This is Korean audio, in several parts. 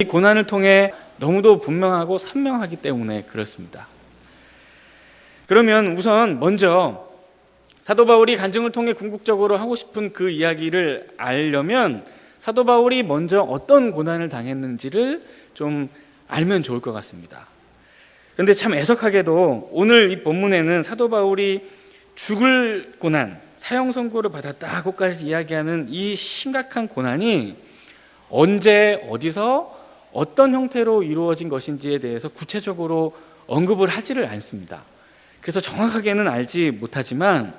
이 고난을 통해 너무도 분명하고 선명하기 때문에 그렇습니다. 그러면 우선 먼저 사도 바울이 간증을 통해 궁극적으로 하고 싶은 그 이야기를 알려면 사도 바울이 먼저 어떤 고난을 당했는지를 좀 알면 좋을 것 같습니다. 그런데 참 애석하게도 오늘 이 본문에는 사도 바울이 죽을 고난, 사형 선고를 받았다고까지 이야기하는 이 심각한 고난이 언제 어디서 어떤 형태로 이루어진 것인지에 대해서 구체적으로 언급을 하지를 않습니다. 그래서 정확하게는 알지 못하지만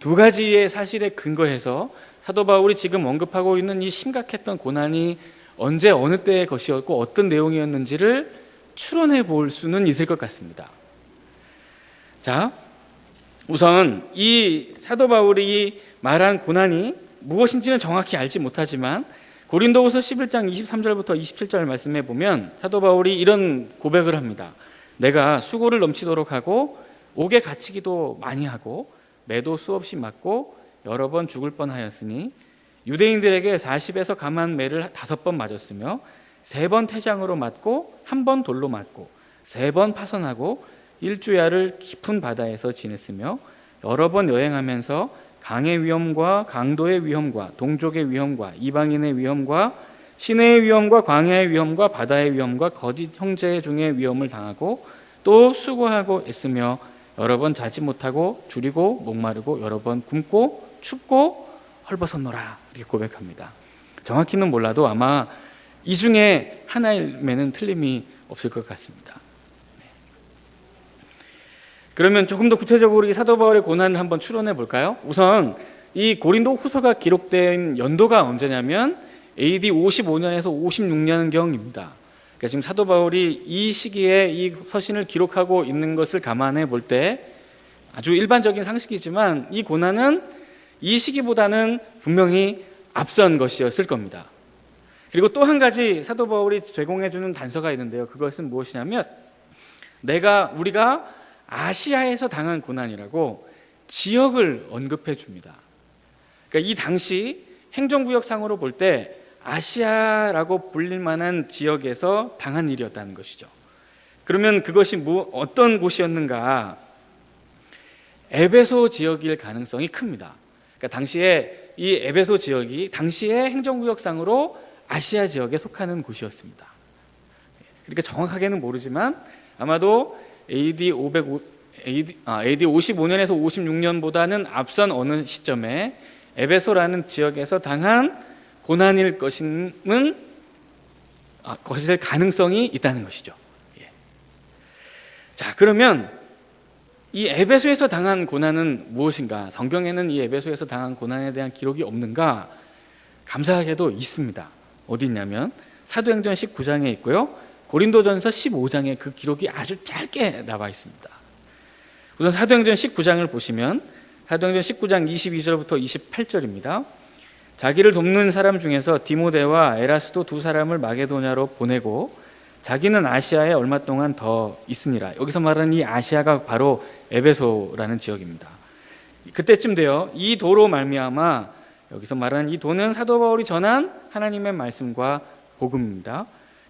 두 가지의 사실에 근거해서 사도 바울이 지금 언급하고 있는 이 심각했던 고난이 언제 어느 때의 것이었고 어떤 내용이었는지를 추론해 볼 수는 있을 것 같습니다. 자, 우선 이 사도 바울이 말한 고난이 무엇인지는 정확히 알지 못하지만 고린도후서 11장 23절부터 27절 말씀해 보면 사도 바울이 이런 고백을 합니다. 내가 수고를 넘치도록 하고 옥에 갇히기도 많이 하고 매도 수없이 맞고 여러 번 죽을 뻔하였으니 유대인들에게 40에서 감한 매를 다섯 번 맞았으며 세 번 태장으로 맞고 한 번 돌로 맞고 세 번 파선하고 일주야를 깊은 바다에서 지냈으며 여러 번 여행하면서 강의 위험과 강도의 위험과 동족의 위험과 이방인의 위험과 시내의 위험과 광야의 위험과 바다의 위험과 거짓 형제 중의 위험을 당하고 또 수고하고 애쓰며 여러 번 자지 못하고 줄이고 목마르고 여러 번 굶고 춥고 헐벗었노라 이렇게 고백합니다. 정확히는 몰라도 아마 이 중에 하나임에는 틀림이 없을 것 같습니다. 네. 그러면 조금 더 구체적으로 이 사도 바울의 고난을 한번 추론해 볼까요? 우선 이 고린도 후서가 기록된 연도가 언제냐면 AD 55년에서 56년경입니다. 그러니까 지금 사도 바울이 이 시기에 이 서신을 기록하고 있는 것을 감안해 볼 때 아주 일반적인 상식이지만 이 고난은 이 시기보다는 분명히 앞선 것이었을 겁니다. 그리고 또 한 가지 사도 바울이 제공해 주는 단서가 있는데요. 그것은 무엇이냐면 내가 우리가 아시아에서 당한 고난이라고 지역을 언급해 줍니다. 그러니까 이 당시 행정구역상으로 볼 때 아시아라고 불릴 만한 지역에서 당한 일이었다는 것이죠. 그러면 그것이 뭐 어떤 곳이었는가? 에베소 지역일 가능성이 큽니다. 그러니까 당시에 이 에베소 지역이 당시의 행정구역상으로 아시아 지역에 속하는 곳이었습니다. 그러니까 정확하게는 모르지만 아마도 AD 505 AD, 아, AD 55년에서 56년보다는 앞선 어느 시점에 에베소라는 지역에서 당한 고난일 것임은 아, 것일 가능성이 있다는 것이죠. 예. 자, 그러면 이 에베소에서 당한 고난은 무엇인가? 성경에는 이 에베소에서 당한 고난에 대한 기록이 없는가? 감사하게도 있습니다. 어디 있냐면 사도행전 19장에 있고요. 고린도전서 15장에 그 기록이 아주 짧게 나와 있습니다. 우선 사도행전 19장을 보시면 사도행전 19장 22절부터 28절입니다. 자기를 돕는 사람 중에서 디모데와 에라스도 두 사람을 마게도냐로 보내고 자기는 아시아에 얼마 동안 더 있으니라. 여기서 말하는 이 아시아가 바로 에베소라는 지역입니다. 그때쯤 되어 이 도로 말미암아 여기서 말하는 이 도는 사도 바울이 전한 하나님의 말씀과 복음입니다.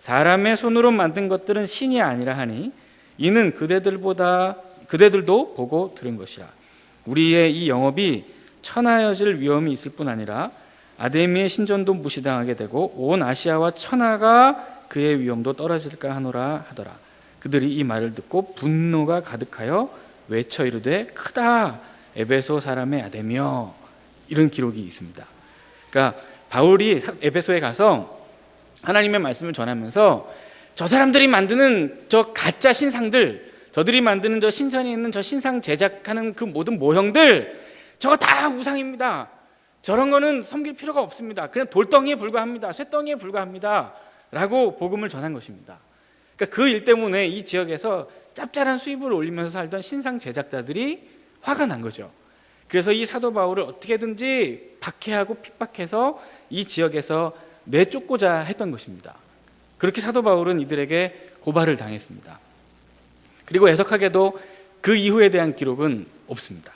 사람의 손으로 만든 것들은 신이 아니라 하니 이는 그대들보다 그대들도 보고 들은 것이라. 우리의 이 영업이 천하여질 위험이 있을 뿐 아니라 아데미의 신전도 무시당하게 되고 온 아시아와 천하가 그의 위험도 떨어질까 하노라 하더라. 그들이 이 말을 듣고 분노가 가득하여 외쳐 이르되 크다 에베소 사람의 아데미여 이런 기록이 있습니다. 그러니까 바울이 에베소에 가서 하나님의 말씀을 전하면서 저 사람들이 만드는 저 가짜 신상들 저들이 만드는 저 신선이 있는 저 신상 제작하는 그 모든 모형들 저거 다 우상입니다. 저런 거는 섬길 필요가 없습니다. 그냥 돌덩이에 불과합니다. 쇠덩이에 불과합니다. 라고 복음을 전한 것입니다. 그러니까 그 일 때문에 이 지역에서 짭짤한 수입을 올리면서 살던 신상 제작자들이 화가 난 거죠. 그래서 이 사도 바울을 어떻게든지 박해하고 핍박해서 이 지역에서 내쫓고자 했던 것입니다. 그렇게 사도 바울은 이들에게 고발을 당했습니다. 그리고 애석하게도 그 이후에 대한 기록은 없습니다.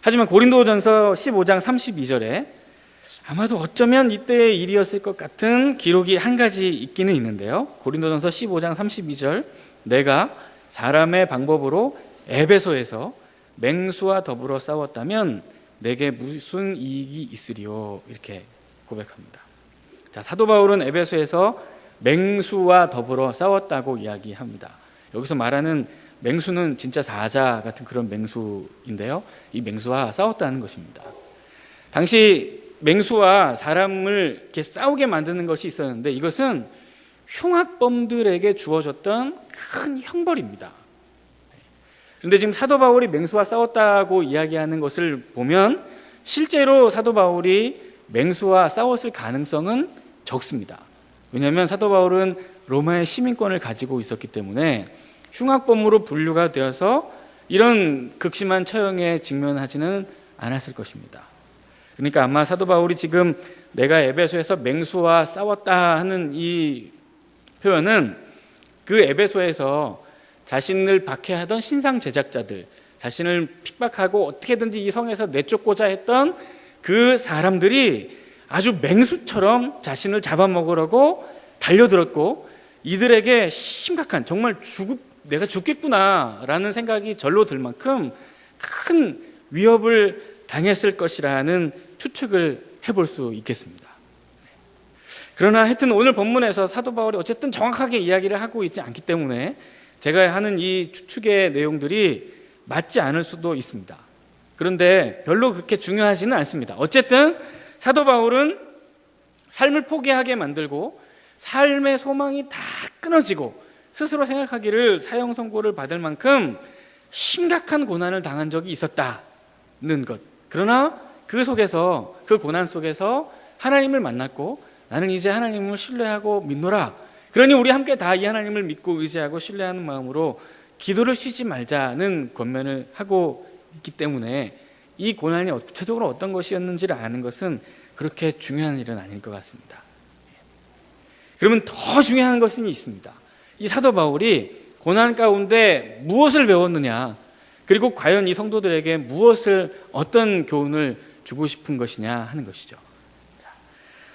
하지만 고린도전서 15장 32절에 아마도 어쩌면 이때의 일이었을 것 같은 기록이 한 가지 있기는 있는데요. 고린도전서 15장 32절 내가 사람의 방법으로 에베소에서 맹수와 더불어 싸웠다면 내게 무슨 이익이 있으리요 이렇게 고백합니다. 자, 사도 바울은 에베소에서 맹수와 더불어 싸웠다고 이야기합니다. 여기서 말하는 맹수는 진짜 사자 같은 그런 맹수인데요. 이 맹수와 싸웠다는 것입니다. 당시 맹수와 사람을 이렇게 싸우게 만드는 것이 있었는데 이것은 흉악범들에게 주어졌던 큰 형벌입니다. 그런데 지금 사도 바울이 맹수와 싸웠다고 이야기하는 것을 보면 실제로 사도 바울이 맹수와 싸웠을 가능성은 적습니다. 왜냐하면 사도 바울은 로마의 시민권을 가지고 있었기 때문에 흉악범으로 분류가 되어서 이런 극심한 처형에 직면하지는 않았을 것입니다. 그러니까 아마 사도 바울이 지금 내가 에베소에서 맹수와 싸웠다 하는 이 표현은 그 에베소에서 자신을 박해하던 신상 제작자들, 자신을 핍박하고 어떻게든지 이 성에서 내쫓고자 했던 그 사람들이 아주 맹수처럼 자신을 잡아먹으려고 달려들었고 이들에게 심각한 정말 죽 내가 죽겠구나라는 생각이 절로 들 만큼 큰 위협을 당했을 것이라는 추측을 해볼 수 있겠습니다. 그러나 하여튼 오늘 본문에서 사도 바울이 어쨌든 정확하게 이야기를 하고 있지 않기 때문에 제가 하는 이 추측의 내용들이 맞지 않을 수도 있습니다. 그런데 별로 그렇게 중요하지는 않습니다. 어쨌든 사도 바울은 삶을 포기하게 만들고 삶의 소망이 다 끊어지고 스스로 생각하기를 사형 선고를 받을 만큼 심각한 고난을 당한 적이 있었다는 것. 그러나 그 속에서 그 고난 속에서 하나님을 만났고 나는 이제 하나님을 신뢰하고 믿노라. 그러니 우리 함께 다 이 하나님을 믿고 의지하고 신뢰하는 마음으로 기도를 쉬지 말자는 권면을 하고 있기 때문에 이 고난이 구체적으로 어떤 것이었는지를 아는 것은 그렇게 중요한 일은 아닐 것 같습니다. 그러면 더 중요한 것은 있습니다. 이 사도 바울이 고난 가운데 무엇을 배웠느냐, 그리고 과연 이 성도들에게 무엇을 어떤 교훈을 주고 싶은 것이냐 하는 것이죠.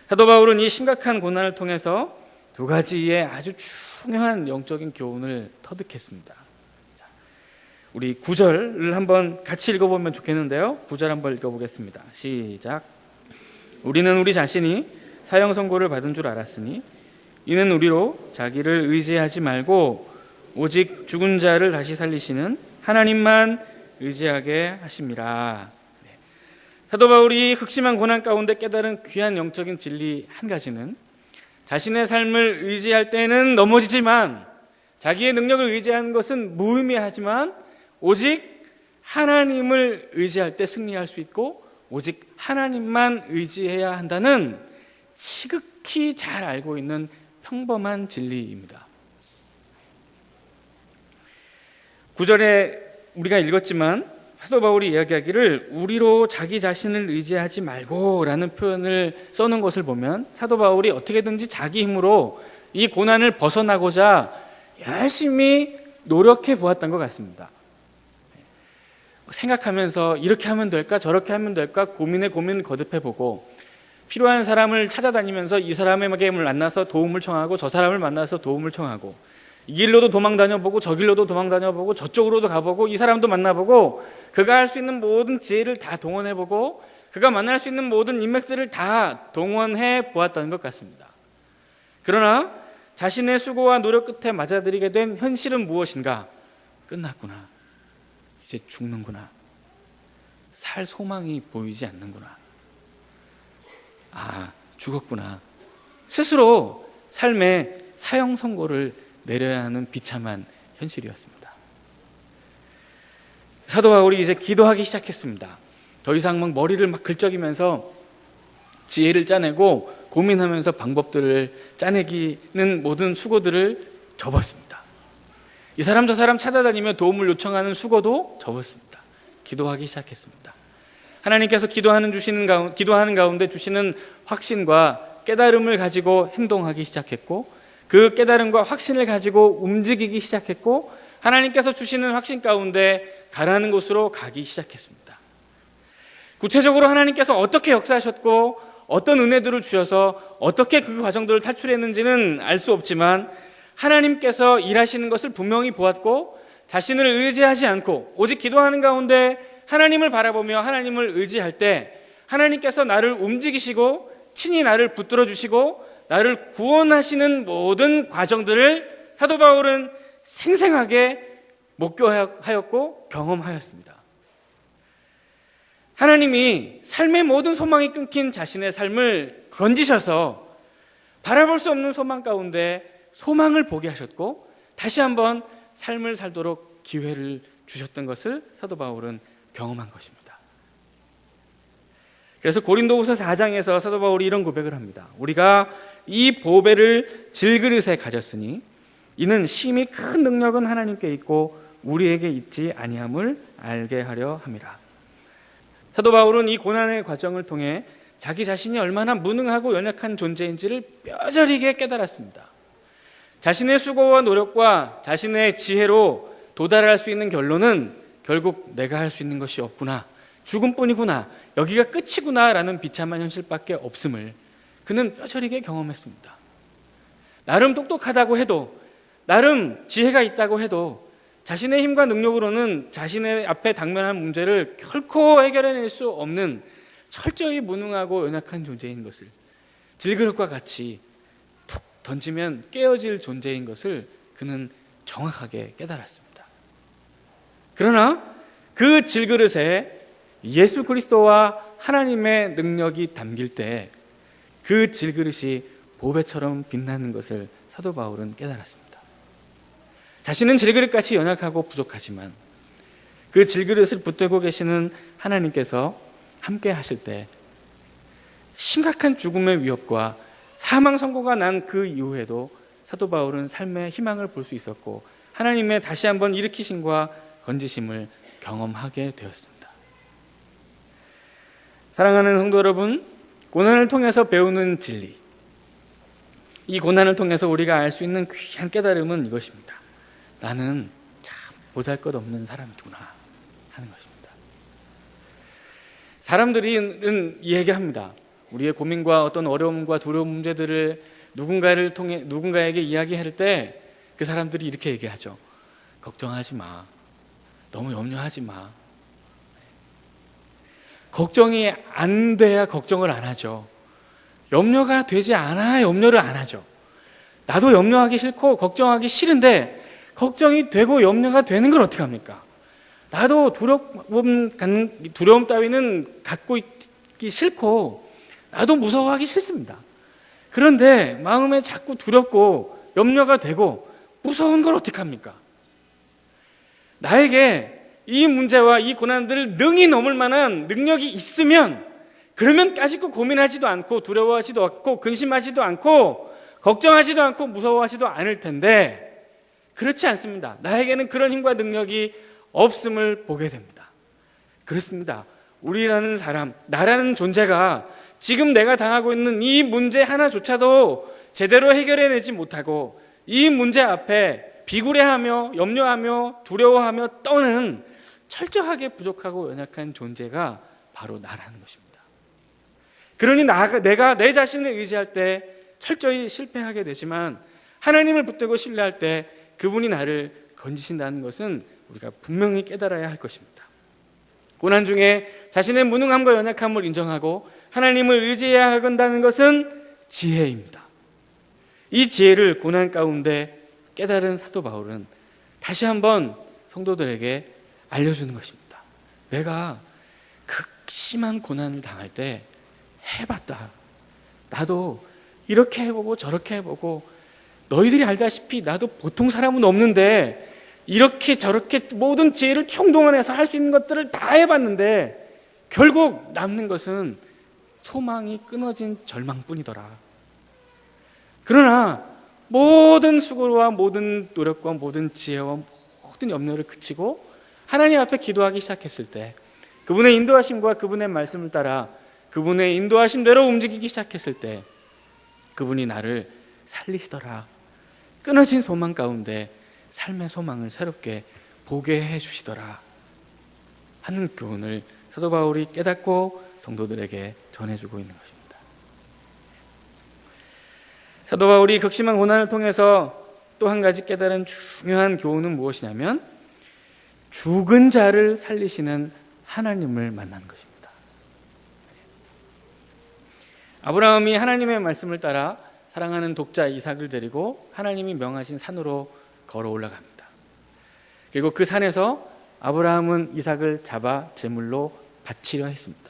사도 바울은 이 심각한 고난을 통해서 두 가지의 아주 중요한 영적인 교훈을 터득했습니다. 우리 구절을 한번 같이 읽어보면 좋겠는데요. 구절 한번 읽어보겠습니다. 시작. 우리는 우리 자신이 사형 선고를 받은 줄 알았으니 이는 우리로 자기를 의지하지 말고 오직 죽은 자를 다시 살리시는 하나님만 의지하게 하심이라. 네. 사도 바울이 극심한 고난 가운데 깨달은 귀한 영적인 진리 한 가지는 자신의 삶을 의지할 때는 넘어지지만 자기의 능력을 의지하는 것은 무의미하지만 오직 하나님을 의지할 때 승리할 수 있고 오직 하나님만 의지해야 한다는 지극히 잘 알고 있는 평범한 진리입니다. 구절에 우리가 읽었지만 사도 바울이 이야기하기를 우리로 자기 자신을 의지하지 말고라는 표현을 써놓은 것을 보면 사도 바울이 어떻게든지 자기 힘으로 이 고난을 벗어나고자 열심히 노력해 보았던 것 같습니다. 생각하면서 이렇게 하면 될까 저렇게 하면 될까 고민에 고민을 거듭해 보고 필요한 사람을 찾아다니면서 이 사람에게 만나서 도움을 청하고 저 사람을 만나서 도움을 청하고 이 길로도 도망 다녀보고 저 길로도 도망 다녀보고 저쪽으로도 가보고 이 사람도 만나보고 그가 할 수 있는 모든 지혜를 다 동원해보고 그가 만날 수 있는 모든 인맥들을 다 동원해 보았던 것 같습니다. 그러나 자신의 수고와 노력 끝에 맞아들이게 된 현실은 무엇인가? 끝났구나. 이제 죽는구나. 살 소망이 보이지 않는구나. 아, 죽었구나. 스스로 삶의 사형 선고를 내려야 하는 비참한 현실이었습니다. 사도 바울이 이제 기도하기 시작했습니다. 더 이상 막 머리를 막 긁적이면서 지혜를 짜내고 고민하면서 방법들을 짜내기는 모든 수고들을 접었습니다. 이 사람 저 사람 찾아다니며 도움을 요청하는 수고도 접었습니다. 기도하기 시작했습니다. 하나님께서 기도하는 주시는 가운 기도하는 가운데 주시는 확신과 깨달음을 가지고 행동하기 시작했고 그 깨달음과 확신을 가지고 움직이기 시작했고 하나님께서 주시는 확신 가운데 가라는 곳으로 가기 시작했습니다. 구체적으로 하나님께서 어떻게 역사하셨고 어떤 은혜들을 주셔서 어떻게 그 과정들을 탈출했는지는 알 수 없지만 하나님께서 일하시는 것을 분명히 보았고 자신을 의지하지 않고 오직 기도하는 가운데 하나님을 바라보며 하나님을 의지할 때 하나님께서 나를 움직이시고 친히 나를 붙들어 주시고 나를 구원하시는 모든 과정들을 사도 바울은 생생하게 목교하였고 경험하였습니다. 하나님이 삶의 모든 소망이 끊긴 자신의 삶을 건지셔서 바라볼 수 없는 소망 가운데 소망을 보게 하셨고 다시 한번 삶을 살도록 기회를 주셨던 것을 사도 바울은 경험한 것입니다. 그래서 고린도후서 4장에서 사도 바울이 이런 고백을 합니다. 우리가 이 보배를 질그릇에 가졌으니 이는 심히 큰 능력은 하나님께 있고 우리에게 있지 아니함을 알게 하려 함이라. 사도 바울은 이 고난의 과정을 통해 자기 자신이 얼마나 무능하고 연약한 존재인지를 뼈저리게 깨달았습니다. 자신의 수고와 노력과 자신의 지혜로 도달할 수 있는 결론은 결국 내가 할 수 있는 것이 없구나. 죽음뿐이구나. 여기가 끝이구나라는 비참한 현실밖에 없음을 그는 뼈저리게 경험했습니다. 나름 똑똑하다고 해도 나름 지혜가 있다고 해도 자신의 힘과 능력으로는 자신의 앞에 당면한 문제를 결코 해결해낼 수 없는 철저히 무능하고 연약한 존재인 것을 질그릇과 같이 툭 던지면 깨어질 존재인 것을 그는 정확하게 깨달았습니다. 그러나 그 질그릇에 예수 그리스도와 하나님의 능력이 담길 때 그 질그릇이 보배처럼 빛나는 것을 사도 바울은 깨달았습니다. 자신은 질그릇같이 연약하고 부족하지만 그 질그릇을 붙들고 계시는 하나님께서 함께 하실 때 심각한 죽음의 위협과 사망 선고가 난 그 이후에도 사도 바울은 삶의 희망을 볼 수 있었고 하나님의 다시 한번 일으키심과 건지심을 경험하게 되었습니다. 사랑하는 성도 여러분, 고난을 통해서 배우는 진리. 이 고난을 통해서 우리가 알 수 있는 귀한 깨달음은 이것입니다. 나는 참 보잘 것 없는 사람이구나 하는 것입니다. 사람들은 얘기합니다. 우리의 고민과 어떤 어려움과 두려운 문제들을 누군가를 통해 누군가에게 이야기할 때 그 사람들이 이렇게 얘기하죠. 걱정하지 마. 너무 염려하지 마. 걱정이 안 돼야 걱정을 안 하죠. 염려가 되지 않아야 염려를 안 하죠. 나도 염려하기 싫고 걱정하기 싫은데 걱정이 되고 염려가 되는 걸 어떻게 합니까? 나도 두려움, 두려움 따위는 갖고 있기 싫고 나도 무서워하기 싫습니다. 그런데 마음에 자꾸 두렵고 염려가 되고 무서운 걸 어떻게 합니까? 나에게 이 문제와 이 고난들을 능히 넘을 만한 능력이 있으면 그러면 까짓거 고민하지도 않고 두려워하지도 않고 근심하지도 않고 걱정하지도 않고 무서워하지도 않을 텐데 그렇지 않습니다. 나에게는 그런 힘과 능력이 없음을 보게 됩니다. 그렇습니다. 우리라는 사람, 나라는 존재가 지금 내가 당하고 있는 이 문제 하나조차도 제대로 해결해내지 못하고 이 문제 앞에 비굴해하며 염려하며 두려워하며 떠는 철저하게 부족하고 연약한 존재가 바로 나라는 것입니다. 그러니 나, 내가 내 자신을 의지할 때 철저히 실패하게 되지만 하나님을 붙들고 신뢰할 때 그분이 나를 건지신다는 것은 우리가 분명히 깨달아야 할 것입니다. 고난 중에 자신의 무능함과 연약함을 인정하고 하나님을 의지해야 한다는 것은 지혜입니다. 이 지혜를 고난 가운데 깨달은 사도 바울은 다시 한번 성도들에게 알려주는 것입니다. 내가 극심한 고난을 당할 때 해봤다. 나도 이렇게 해보고 저렇게 해보고 너희들이 알다시피 나도 보통 사람은 없는데 이렇게 저렇게 모든 지혜를 총동원해서 할 수 있는 것들을 다 해봤는데 결국 남는 것은 소망이 끊어진 절망뿐이더라. 그러나 모든 수고와 모든 노력과 모든 지혜와 모든 염려를 그치고 하나님 앞에 기도하기 시작했을 때 그분의 인도하심과 그분의 말씀을 따라 그분의 인도하심대로 움직이기 시작했을 때 그분이 나를 살리시더라. 끊어진 소망 가운데 삶의 소망을 새롭게 보게 해 주시더라. 하는 교훈을 사도 바울이 깨닫고 성도들에게 전해주고 있는 것입니다. 사도 바울이 극심한 고난을 통해서 또 한 가지 깨달은 중요한 교훈은 무엇이냐면 죽은 자를 살리시는 하나님을 만난 것입니다. 아브라함이 하나님의 말씀을 따라 사랑하는 독자 이삭을 데리고 하나님이 명하신 산으로 걸어 올라갑니다. 그리고 그 산에서 아브라함은 이삭을 잡아 제물로 바치려 했습니다.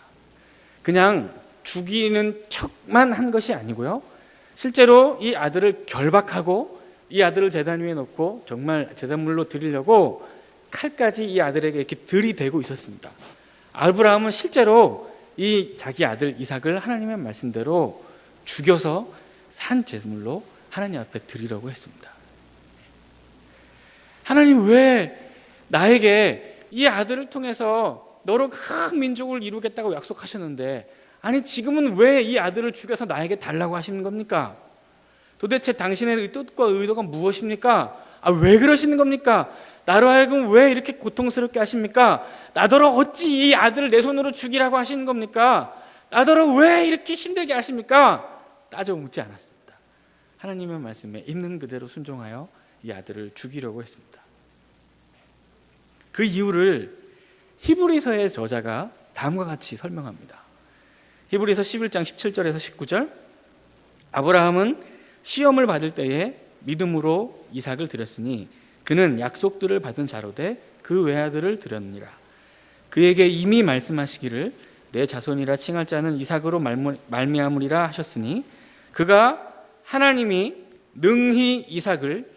그냥 죽이는 척만 한 것이 아니고요. 실제로 이 아들을 결박하고 이 아들을 재단 위에 놓고 정말 재단물로 드리려고 칼까지 이 아들에게 이렇게 들이대고 있었습니다. 아브라함은 실제로 이 자기 아들 이삭을 하나님의 말씀대로 죽여서 산 제물로 하나님 앞에 드리려고 했습니다. 하나님 왜 나에게 이 아들을 통해서 너로 큰 민족을 이루겠다고 약속하셨는데 아니 지금은 왜 이 아들을 죽여서 나에게 달라고 하시는 겁니까? 도대체 당신의 뜻과 의도가 무엇입니까? 아, 왜 그러시는 겁니까? 나로 하여금 왜 이렇게 고통스럽게 하십니까? 나더러 어찌 이 아들을 내 손으로 죽이라고 하시는 겁니까? 나더러 왜 이렇게 힘들게 하십니까? 따져 묻지 않았습니다. 하나님의 말씀에 있는 그대로 순종하여 이 아들을 죽이려고 했습니다. 그 이유를 히브리서의 저자가 다음과 같이 설명합니다. 히브리서 11장 17절에서 19절 아브라함은 시험을 받을 때에 믿음으로 이삭을 드렸으니 그는 약속들을 받은 자로 돼그 외아들을 드렸느니라. 그에게 이미 말씀하시기를 내 자손이라 칭할 자는 이삭으로 말미암으리라 하셨으니 그가 하나님이 능히 이삭을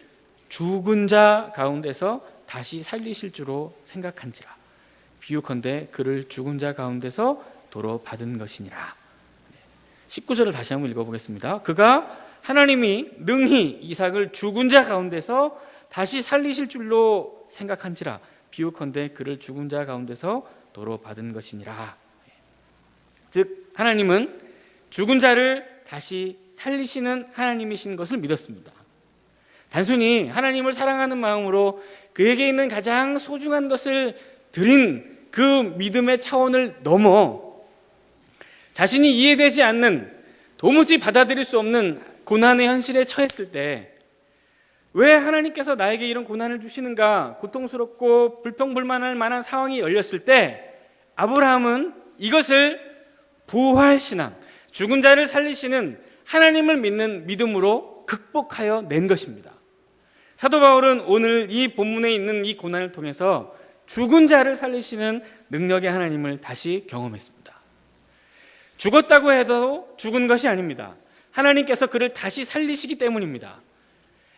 죽은 자 가운데서 다시 살리실 줄로 생각한지라. 비유컨대 그를 죽은 자 가운데서 도로 받은 것이니라. 19절을 다시 한번 읽어보겠습니다. 그가 하나님이 능히 이삭을 죽은 자 가운데서 다시 살리실 줄로 생각한지라 비유컨대 그를 죽은 자 가운데서 도로 받은 것이니라. 즉 하나님은 죽은 자를 다시 살리시는 하나님이신 것을 믿었습니다. 단순히 하나님을 사랑하는 마음으로 그에게 있는 가장 소중한 것을 드린 그 믿음의 차원을 넘어 자신이 이해되지 않는 도무지 받아들일 수 없는 고난의 현실에 처했을 때 왜 하나님께서 나에게 이런 고난을 주시는가 고통스럽고 불평불만할 만한 상황이 열렸을 때 아브라함은 이것을 부활 신앙 죽은 자를 살리시는 하나님을 믿는 믿음으로 극복하여 낸 것입니다. 사도 바울은 오늘 이 본문에 있는 이 고난을 통해서 죽은 자를 살리시는 능력의 하나님을 다시 경험했습니다. 죽었다고 해도 죽은 것이 아닙니다. 하나님께서 그를 다시 살리시기 때문입니다.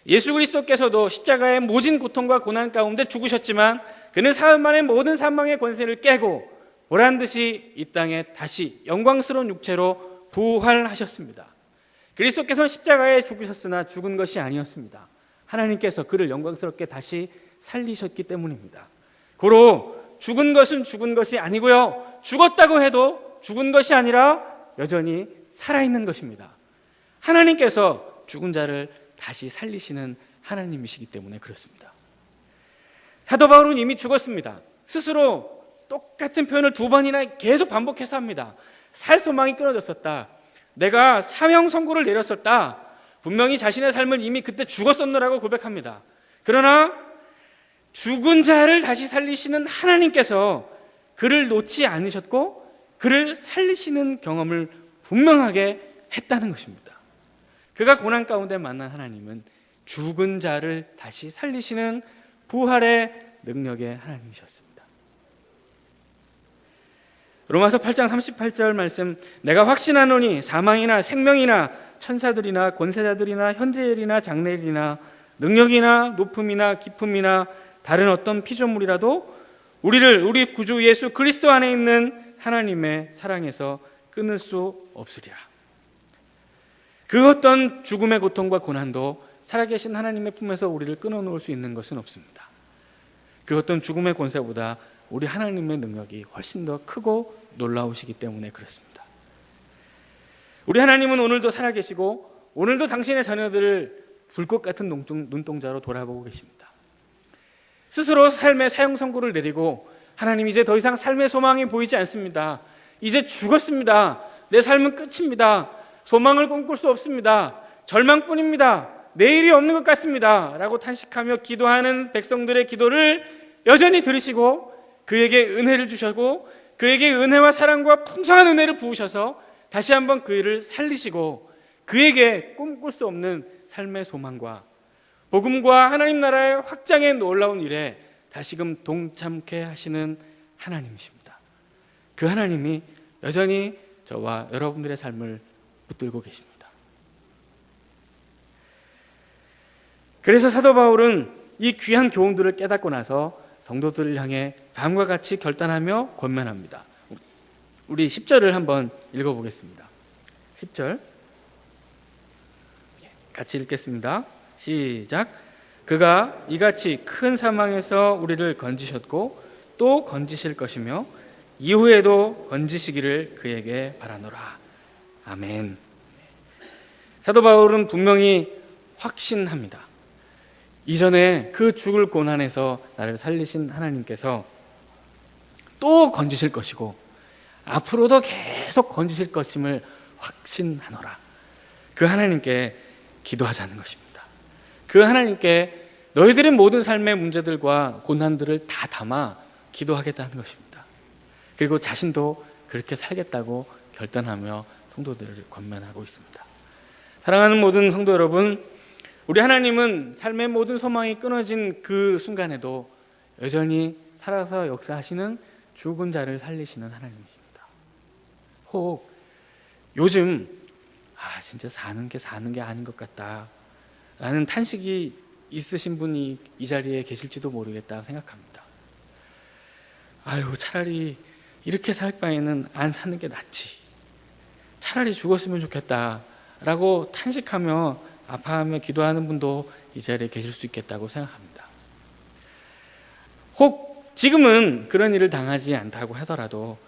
예수 그리스도께서도 십자가의 모진 고통과 고난 가운데 죽으셨지만 그는 사흘 만에 모든 사망의 권세를 깨고 보란 듯이 이 땅에 다시 영광스러운 육체로 부활하셨습니다. 그리스도께서는 십자가에 죽으셨으나 죽은 것이 아니었습니다. 하나님께서 그를 영광스럽게 다시 살리셨기 때문입니다. 고로 죽은 것은 죽은 것이 아니고요. 죽었다고 해도 죽은 것이 아니라 여전히 살아있는 것입니다. 하나님께서 죽은 자를 다시 살리시는 하나님이시기 때문에 그렇습니다. 사도 바울은 이미 죽었습니다. 스스로 똑같은 표현을 두 번이나 계속 반복해서 합니다. 살 소망이 끊어졌었다. 내가 사형 선고를 내렸었다. 분명히 자신의 삶을 이미 그때 죽었었노라고 고백합니다. 그러나 죽은 자를 다시 살리시는 하나님께서 그를 놓지 않으셨고 그를 살리시는 경험을 분명하게 했다는 것입니다. 그가 고난 가운데 만난 하나님은 죽은 자를 다시 살리시는 부활의 능력의 하나님이셨습니다. 로마서 8장 38절 말씀 내가 확신하노니 사망이나 생명이나 천사들이나 권세자들이나 현재일이나 장래일이나 능력이나 높음이나 기품이나 다른 어떤 피조물이라도 우리를 우리 구주 예수 그리스도 안에 있는 하나님의 사랑에서 끊을 수 없으리라. 그 어떤 죽음의 고통과 고난도 살아계신 하나님의 품에서 우리를 끊어놓을 수 있는 것은 없습니다. 그 어떤 죽음의 권세보다 우리 하나님의 능력이 훨씬 더 크고 놀라우시기 때문에 그렇습니다. 우리 하나님은 오늘도 살아계시고 오늘도 당신의 자녀들을 불꽃 같은 눈동- 눈동자로 돌아보고 계십니다. 스스로 삶의 사형 선고를 내리고 하나님 이제 더 이상 삶의 소망이 보이지 않습니다. 이제 죽었습니다. 내 삶은 끝입니다. 소망을 꿈꿀 수 없습니다. 절망뿐입니다. 내일이 없는 것 같습니다. 라고 탄식하며 기도하는 백성들의 기도를 여전히 들으시고 그에게 은혜를 주셨고 그에게 은혜와 사랑과 풍성한 은혜를 부으셔서 다시 한번 그 일을 살리시고 그에게 꿈꿀 수 없는 삶의 소망과 복음과 하나님 나라의 확장에 놀라운 일에 다시금 동참케 하시는 하나님이십니다. 그 하나님이 여전히 저와 여러분들의 삶을 붙들고 계십니다. 그래서 사도 바울은 이 귀한 교훈들을 깨닫고 나서 성도들을 향해 다음과 같이 결단하며 권면합니다. 우리 10절을 한번 읽어보겠습니다. 10절 같이 읽겠습니다. 시작. 그가 이같이 큰 사망에서 우리를 건지셨고 또 건지실 것이며 이후에도 건지시기를 그에게 바라노라. 아멘. 사도 바울은 분명히 확신합니다. 이전에 그 죽을 고난에서 나를 살리신 하나님께서 또 건지실 것이고 앞으로도 계속 건지실 것임을 확신하노라. 그 하나님께 기도하자는 것입니다. 그 하나님께 너희들의 모든 삶의 문제들과 고난들을 다 담아 기도하겠다는 것입니다. 그리고 자신도 그렇게 살겠다고 결단하며 성도들을 권면하고 있습니다. 사랑하는 모든 성도 여러분, 우리 하나님은 삶의 모든 소망이 끊어진 그 순간에도 여전히 살아서 역사하시는 죽은 자를 살리시는 하나님이십니다. 혹 요즘 아 진짜 사는 게 사는 게 아닌 것 같다 라는 탄식이 있으신 분이 이 자리에 계실지도 모르겠다 생각합니다. 아유 차라리 이렇게 살 바에는 안 사는 게 낫지. 차라리 죽었으면 좋겠다 라고 탄식하며 아파하며 기도하는 분도 이 자리에 계실 수 있겠다고 생각합니다. 혹 지금은 그런 일을 당하지 않다고 하더라도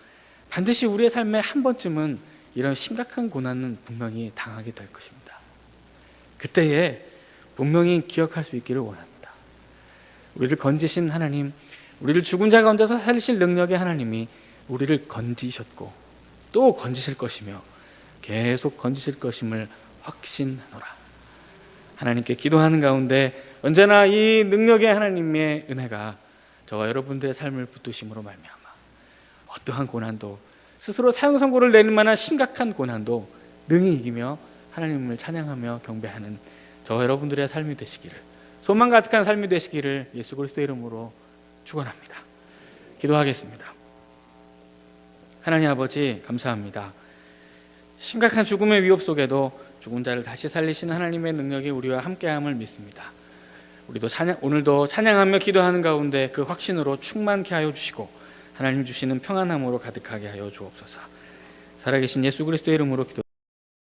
반드시 우리의 삶에 한 번쯤은 이런 심각한 고난은 분명히 당하게 될 것입니다. 그때에 분명히 기억할 수 있기를 원합니다. 우리를 건지신 하나님, 우리를 죽은 자 가운데서 살리실 능력의 하나님이 우리를 건지셨고 또 건지실 것이며 계속 건지실 것임을 확신하노라. 하나님께 기도하는 가운데 언제나 이 능력의 하나님의 은혜가 저와 여러분들의 삶을 붙드심으로 말미암아 어떠한 고난도 스스로 사형 선고를 내릴 만한 심각한 고난도 능히 이기며 하나님을 찬양하며 경배하는 저와 여러분들의 삶이 되시기를 소망 가득한 삶이 되시기를 예수 그리스도 이름으로 축원합니다. 기도하겠습니다. 하나님 아버지 감사합니다. 심각한 죽음의 위협 속에도 죽은 자를 다시 살리신 하나님의 능력이 우리와 함께함을 믿습니다. 우리도 찬양, 오늘도 찬양하며 기도하는 가운데 그 확신으로 충만케 하여 주시고 하나님 주시는 평안함으로 가득하게 하여 주옵소서. 살아계신 예수 그리스도의 이름으로 기도.